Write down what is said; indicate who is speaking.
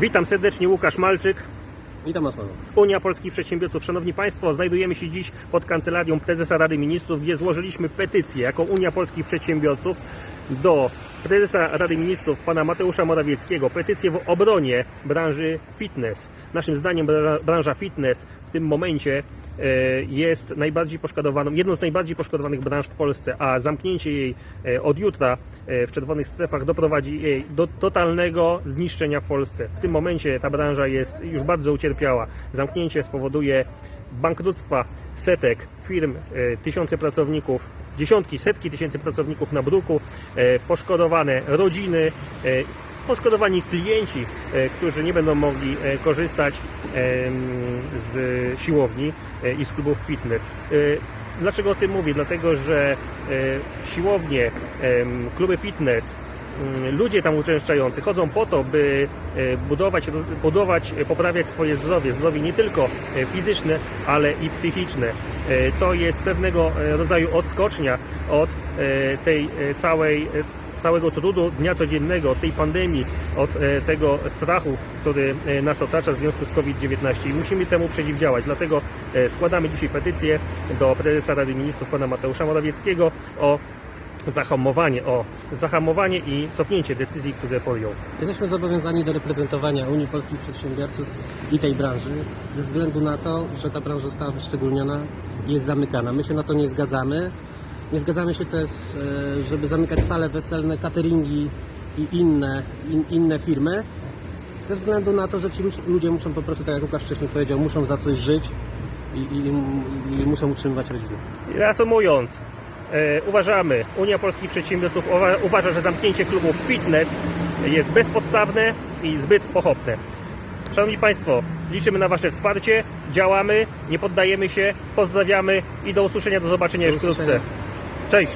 Speaker 1: Witam serdecznie, Łukasz Malczyk,
Speaker 2: Witam Was, Paweł.
Speaker 1: Unia Polskich Przedsiębiorców. Szanowni Państwo, znajdujemy się dziś pod kancelarią prezesa Rady Ministrów, gdzie złożyliśmy petycję jako Unia Polskich Przedsiębiorców do prezesa Rady Ministrów, pana Mateusza Morawieckiego, petycję w obronie branży fitness. Naszym zdaniem bra- branża fitness w tym momencie e, jest najbardziej poszkodowaną, jedną z najbardziej poszkodowanych branż w Polsce, a zamknięcie jej e, od jutra e, w czerwonych strefach doprowadzi jej do totalnego zniszczenia w Polsce. W tym momencie ta branża jest już bardzo ucierpiała. Zamknięcie spowoduje bankructwa setek firm, tysiące pracowników, dziesiątki, setki tysięcy pracowników na bruku, e, poszkodowane rodziny, e, poszkodowani klienci, e, którzy nie będą mogli korzystać z siłowni i z klubów fitness. Dlaczego o tym mówię? Dlatego, że siłownie, kluby fitness, mm, ludzie tam uczęszczający chodzą po to, by budować, budować, poprawiać swoje zdrowie, zdrowie nie tylko fizyczne, ale i psychiczne. E, To jest pewnego e, rodzaju odskocznia od e, tej całej całego trudu dnia codziennego, od tej pandemii, od tego strachu, który nas otacza w związku z COVID-19 i musimy temu przeciwdziałać. Dlatego składamy dzisiaj petycję do prezesa Rady Ministrów pana Mateusza Morawieckiego o zahamowanie, o zahamowanie i cofnięcie decyzji, które podjął.
Speaker 2: Jesteśmy zobowiązani do reprezentowania Unii Polskich Przedsiębiorców i tej branży ze względu na to, że ta branża została wyszczególniona i jest zamykana. My się na to nie zgadzamy. Nie zgadzamy się też, e, żeby zamykać sale weselne, cateringi i inne, in, inne firmy ze względu na to, że ci ludzie- muszą po prostu, tak jak Łukasz wcześniej powiedział, muszą za coś żyć i, i, i muszą utrzymywać rodziny.
Speaker 1: Reasumując, uważamy, Unia Polskich Przedsiębiorców uwa- uważa, że zamknięcie klubów fitness jest bezpodstawne i zbyt pochopne. Szanowni Państwo, liczymy na Wasze wsparcie, działamy, nie poddajemy się, pozdrawiamy i do usłyszenia, do zobaczenia
Speaker 2: Do
Speaker 1: już wkrótce.
Speaker 2: cześć.